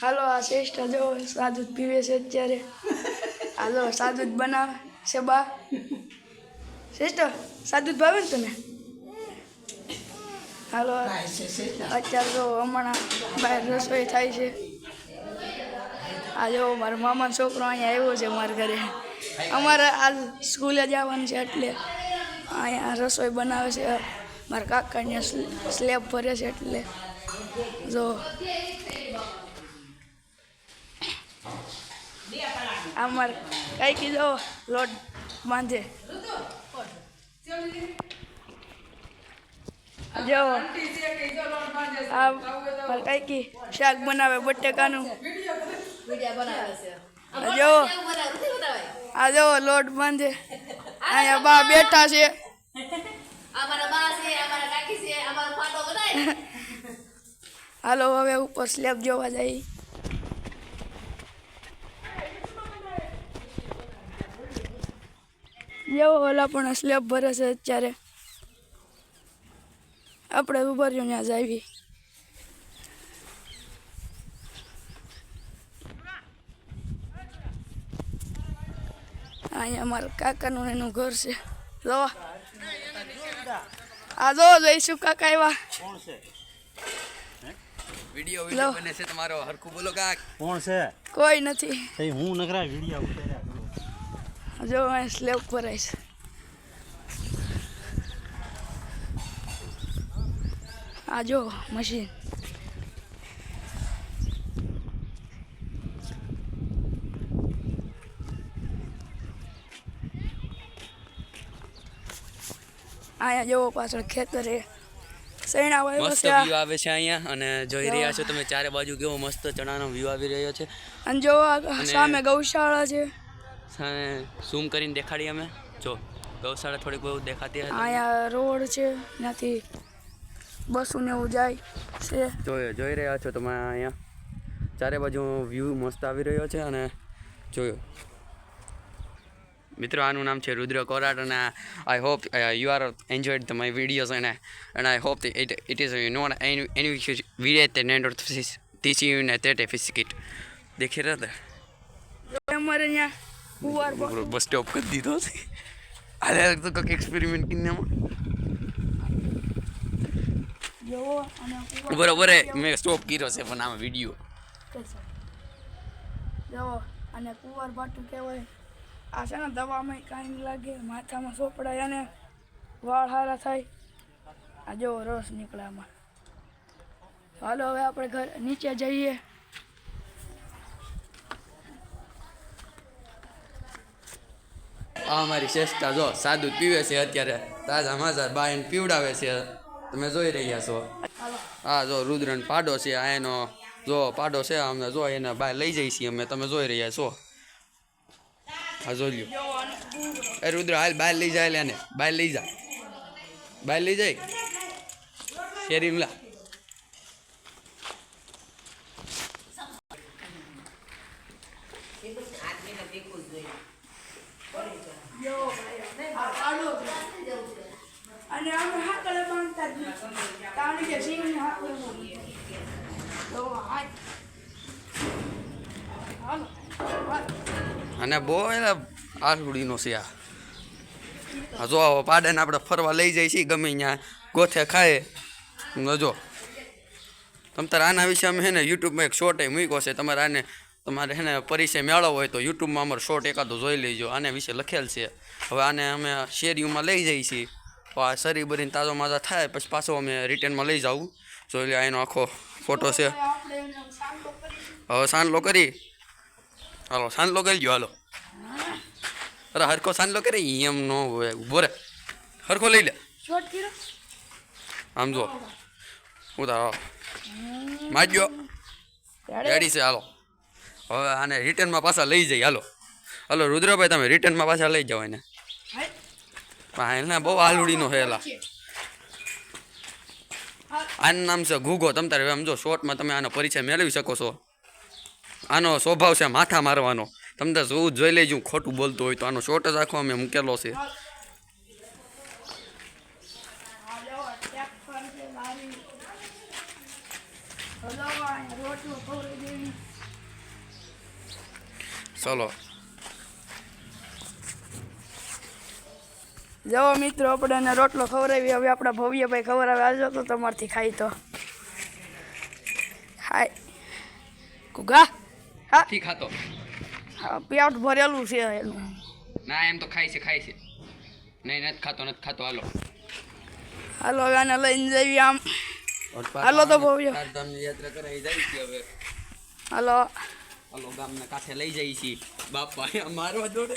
હાલો, આ શ્રેષ્ઠ જો સાદુદ પીવે છે અત્યારે. હાલો સાદુદ બનાવે છે બા. શ્રેષ્ઠ સાદુદ ભાવે ને તને? હાલો, અત્યારે તો હમણાં બહાર રસોઈ થાય છે. આ જો મારા મામાનો છોકરો અહીંયા આવ્યો છે મારા ઘરે. અમારે આ સ્કૂલે જવાનું છે એટલે અહીંયા રસોઈ બનાવે છે. મારા કાકાને સ્લેબ ભરે છે એટલે જો અમાર કઈ કીધો લોટ બાંધે. જો આ કઈ કી શાક બનાવે બટેકાનું. જો આ જો લોટ બાંધે. અહીંયા બા બેઠા છે. હાલો હવે ઉપર સ્લેબ જોવા જઈએ જેવો ઓલા પણ સ્લેબ ભરે છે અત્યારે. આપણે ઊભા રહ્યું ત્યાં જ આવી અહીંયા મારા કાકાનું એનું ઘર છે. જો. આ જો જઈશું કાકા આવ્યા વીડિયો લો. વીડિયો બને છે તમારો. હરખું બોલો કાક. કોણ છે? કોઈ નથી. હું નકરા વિડિયા ઉતાર્યા જો અહીં સ્લેબ ભરાય છે આ જો મશીન અહીંયા જોવો પાછળ ખેતરે સૈણા વાવ્યો છે વ્યૂ આવે છે અહીંયા અને જોઈ રહ્યા છો તમે ચારે બાજુ કેવો મસ્ત ચણાનો વ્યૂ આવી રહ્યો છે અને જો સામે ગૌશાળા છે ઝૂમ કરીને દેખાડીએ અમે. જો ગૌશાળા થોડીક બહુ દેખાતી હતી અહીંયા રોડ છે ત્યાંથી બસો ને એવું જાય છે. જોઈ જોઈ રહ્યા છો તમે અહીંયા. ચારે બાજુ વ્યૂ મસ્ત આવી રહ્યો છે અને જોયો. મિત્રો આનું નામ છે રુદ્ર કોરાટ અને I hope you are enjoyed the my videos એને and I hope it it is not any any video તે નેન્ડર તીસી ને તે ફિસિકિટ દેખી રહ્યા હતા અમારે અહીંયા કુવાર બસ સ્ટોપ કરી દીધો છે. અરે તો કંઈક એક્સપેરિમેન્ટ કરીને જવો અને કુવાર બરોબર મેં સ્ટોપ કર્યો છે પણ આમાં વીડિયો જવો અને કુવાર ભાટું કહેવાય. આ છે ને દવામાં કાંઈ લાગે માથામાં સોપડાય અને વાળ હારા થાય. આ જો રસ નીકળે આમાં. હાલો હવે આપણે ઘર નીચે જઈએ. આ અમારી શ્રેષ્ઠા જો, સાદું પીવે છે અત્યારે. તાજા માજા બાયન પીવડાવે છે. તમે જોઈ રહ્યા છો. હા જો રુદ્રન પાડો છે, આ એનો જો પાડો છે અમને જો એને બહાર લઈ જઈએ છીએ અમે. તમે જોઈ રહ્યા છો. હા જોઈ લ્યો. એ રુદ્ર, હાલ બહાર લઈ જાય એને બહાર લઈ જા. બહાર લઈ જાય. શેરી લા અને અમે હાકડે બાંધતા જ નથી કારણ કે સિંહને હાકડે બાંધીએ. તો હાથ હાલો હાલો. અને બહુ એટલે આરુડીનો છે આ. જો પાડાને આપણે ફરવા લઈ જઈએ છીએ ગમે ત્યાં ગોથે ખાય. જો. તમ તારે આના વિશે અમે છે ને યુટ્યુબમાં એક શોર્ટ મૂક્યો છે. તમારે આને, તમારે છે ને પરિચય મેળવવો હોય તો યુટ્યુબમાં અમારો શોર્ટ એકાદો જોઈ લેજો. આને વિશે લખેલ છે. હવે આને અમે શેરીઓમાં લઈ જઈએ છીએ. આ શરીર બરીને તાજો માજા થાય, પછી પાછો અમે રિટર્નમાં લઈ જાઉં. જોઈ લે એનો આખો ફોટો છે. હવે સાંડલો કરી. હાલો, સાંડલો કરી ગયો હાલો. અરે હરખો સાંડલો કરી એમ નો હોય ઊભો રે. હરખો લઈ લે. આમ જો. હું તારો માજ્યો રેડી છે હાલો. હવે આને રિટર્નમાં પાછા લઈ જઈ હાલો. હાલો રુદ્રભાઈ તમે રિટર્નમાં પાછા લઈ જાઓ એને. હા? એને બહુ આલુડીનો હેલા આનું નામ છે ઘૂઘો. તમે તારે આમ જો શોર્ટમાં તમે આનો પરિચય મેળવી શકો છો. આનો સ્વભાવ છે માથા મારવાનો. તમને જોવું જોઈ લેજો હું ખોટું બોલતો હોય તો આનો શોર્ટ જ આખો અમે મૂકેલો છે. ચલો. જવો મિત્રો આપણે એને રોટલો ખવડાવી હવે આપણા ભવ્યભાઈ ખવડાવે. આવજો તો તમારથી ખાઈ તો. હાય કુગા? હા. ઠીક ખાતો. પેટ ભરેલું છે એનું. ના એમ તો ખાય છે ખાય છે. નહીં નથી ખાતો નથી ખાતો. હાલો. હાલો હવે આને લઈને જઈએ આમ. હાલો તો ભવ્ય. યાત્રા કરાવી જાય છે હવે. હાલો. હાલો ગામના કાંઠે લઈ જાય છે બાપા અહીંયા મારવા જોડે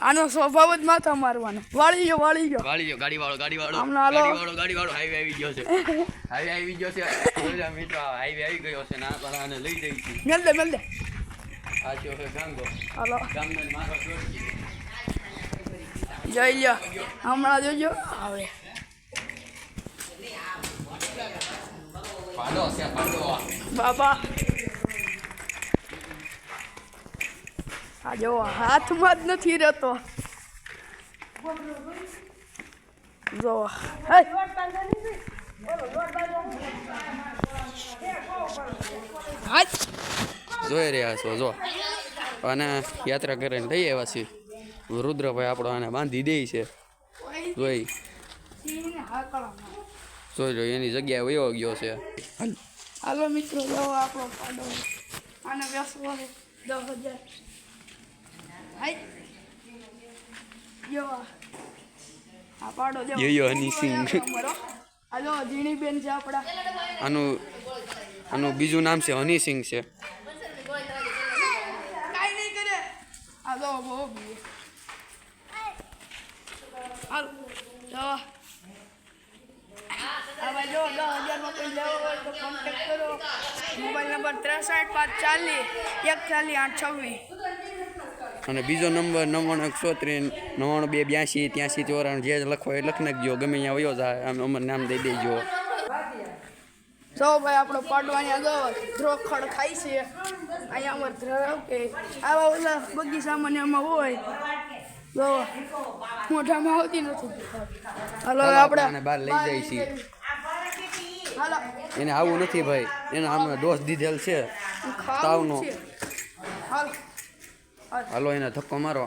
આનો સ્વભાવ જ માથા મારવાનો. વાળી ગયો વાળી ગયો. વાળી ગયો ગાડી વાળો ગાડી વાળો ગાડી વાળો ગાડી વાળો હાઈવે આવી ગયો છે. હાઈવે આવી ગયો છે. મિત્રો હાઈવે આવી ગયો છે ના પર આને લઈ જાય છે મેલ દે મેલ દે. આ જો ગાંગો હાલો. ગામને મારવા દોડી જોઈ લ્યો. હમણાં જોજો. આવે. પાડો છે પાડો. બાબા. આ જો હાથમાં જ નથી રહેતો. જો. હે. હાથ. જોઈ રહ્યા છો જો. અને યાત્રા કરીને લઈ આવ્યા છીએ. રુદ્રભાઈ આપણો આને બાંધી દે છે. જોઈ. જોઈ લો એની જગ્યાએ વયો ગયો છે. હાલો. મિત્રો જો આપણો પાડો. આને બેસવો છે દસ હજાર. આ પાડો જો. યો, યો, હની સિંગ. હાલો છે આપણા. આનું આનું બીજું નામ છે હનીસિંગ છે કાઈ નહીં કરે જો બહુ બી હાલ જો હવે જો દસ હજારમાં કોઈ લેવો હોય તો કોન્ટેક્ટ કરો મોબાઈલ નંબર ત્રેસઠ પાંચ ચાલીસ એક ચાલીસ આઠ છવ્વીસ અને બીજો નંબર, નવ્વાણું એકસો ત્રીસ નવ્વાણું, બે, બ્યાસી ત્યાંસી ચોરાણું જે લખો એ લખી નાખજો ગમે અહીંયા વયો જાય, આમ અમર નામ દઈ દેજો. જો ભાઈ આપણો પાડવાની જો ધ્રોખડ ખાય છે. અહીંયા અમારે ધ્રો કે આવા ઓલા બગીચામાં ને એમાં હોય. જો મોઢામાં આવતી નથી. હાલો આપણે બહાર લઈ જાય છીએ. એને આવું નથી ભાઈ. એને આમને દોષ દીધેલ છે. તાવનો. હાલો. એને ધક્કો મારો.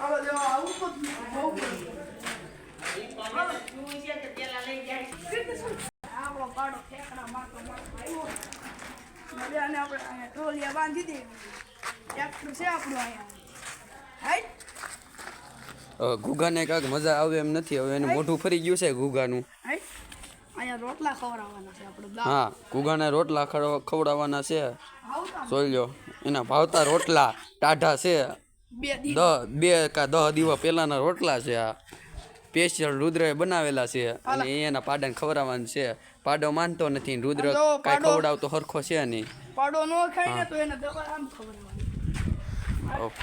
આવું આપણો પાડો ઠેકડા મારતો મારતો આવ્યો. મજાને આપણે અહીંયા ટોલિયા બાંધી દે ટ્રેક્ટર છે આપણું અહીંયા. હાઈટ ઘૂઘાને કાંઈક મજા આવે એમ નથી. હવે એને મોઢું ફરી ગયું છે ઘૂઘાનું. નું રોટલા ખવડાવવાના છે આપણે હા ઘૂઘાને રોટલા ખવડાવવાના છે. જોઈ લો એના ભાવતા રોટલા ટાઢા છે. બે બે કા દહ દિવસ પહેલાના રોટલા છે આ. સ્પેશિયલ રુદ્રએ બનાવેલા છે અને એના પાડાને ખવડાવવાનું છે. પાડો માનતો નથી રુદ્ર કાંઈ ખવડાવતો હરખો છે નહીં. પાડો ન ખાય ને તો એને દવા આમ ખવડાવવાની.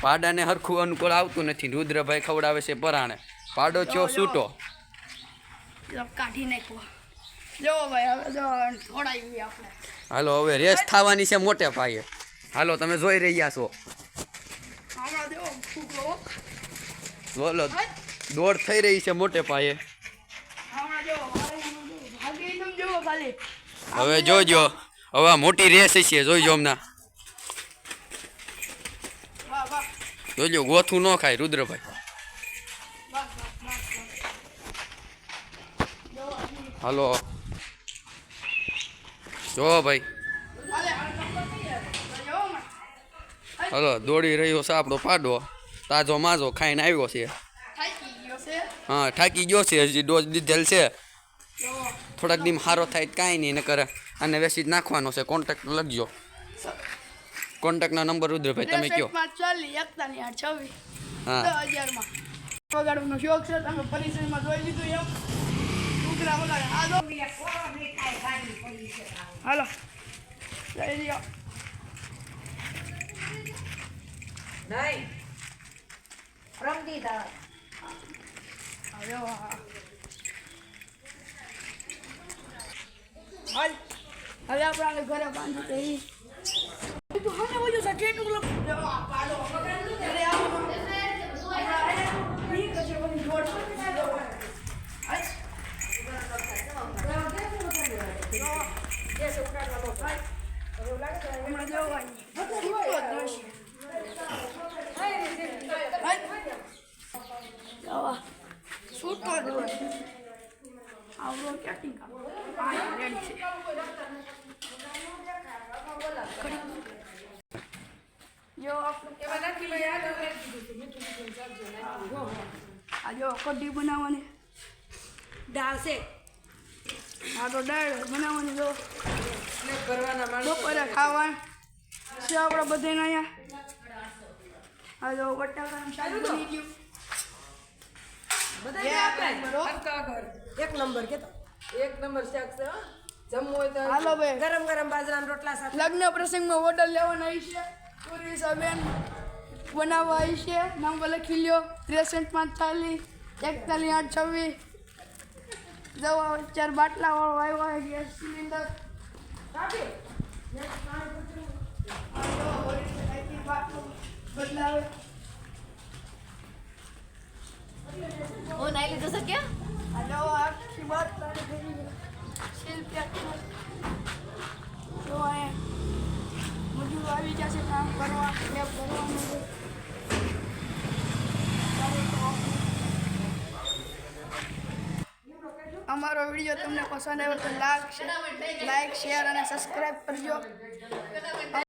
પાડાને હરખું અનુકૂળ આવતું નથી રુદ્રભાઈ ખવડાવે છે પરાણે. પાડો છો. છૂટો કાઢી નાખો. જો ભાઈ હવે જો થોડાવી આપણે. હાલો હવે રેસ થવાની છે મોટે પાયે. હાલો તમે જોઈ રહ્યા છો. બોલો. દોડ થઈ રહી છે મોટે પાયે. હવે જોજો, હવે મોટી રેસ છે જોઈજો હમણાં. જોજો, ગોથું ન ખાય, રુદ્રભાઈ. હલો. જો ભાઈ. હાલે, દોડી રહ્યો છે આપણો પાડો તાજો માજો ખાઈને આવ્યો છે. હા થાકી ગયો છે હજી ડોઝ દીધેલ છે. થોડાક દીમ સારો થાય કાંઈ નહીં નકર આને વેસી જ નાખવાનો છે. કોન્ટેક્ટ લખજો. કોન્ટેક્ટનો નંબર રુદ્રભાઈ તમે કયો? હા. દસ શોખ છે તમે પરિચયમાં જોઈ લીધું એમ. ઉઘરા વગાડે. આ હાલો. લઈ લ્યો નહીં રમતી તાર. હાલ હવે આપણે ઘરે બાંધી દઈ તું હાને બોલ્યો છે કેટલું લખ જો આ પાડો ઘરે આવો હમણાં આયા. ઠીક છે બધી જોડ હાલ. હમણાં જવાની છૂટો જ નથી. જવા છૂટો જ નથી. આવડો ક્યાંથી કામ? હા રેડી છે જો આ જો કઢી બનાવવાની. દાળ છે. આ તો દાળ બનાવવાની જો. બપોરે ખાવા. છે આપણે બધાને અહીંયા. આ જો બટાકાનું શાક બની ગયું. એક નંબર કે એક નંબર શાક છે હો. જમવું હોય તો હાલો ભાઈ ગરમ ગરમ બાજરાના રોટલા સાથે. લગ્ન પ્રસંગમાં ઓર્ડર લેવાના છે. પૂરી સાબેન બનાવવા આવી છે. નામ લખી લ્યો. ત્રેસઠ પાંચ ચાલીસ એકતાલીસ આઠ છવ્વીસ. દવા ચાર બાટલા વાળો આવ્યો હોય ગેસ સિલિન્ડર. બદલાવે. હું નાઈ લીધું છે ક્યાં? આ આખી સીલ પેક તો અહીંયા મજૂરો આવી જશે કામ કરવા લેબ કરવાનું છે. અમારો વીડિયો તમને પસંદ આવ્યો તો લાઈક શેર અને સબસ્ક્રાઇબ કરજો.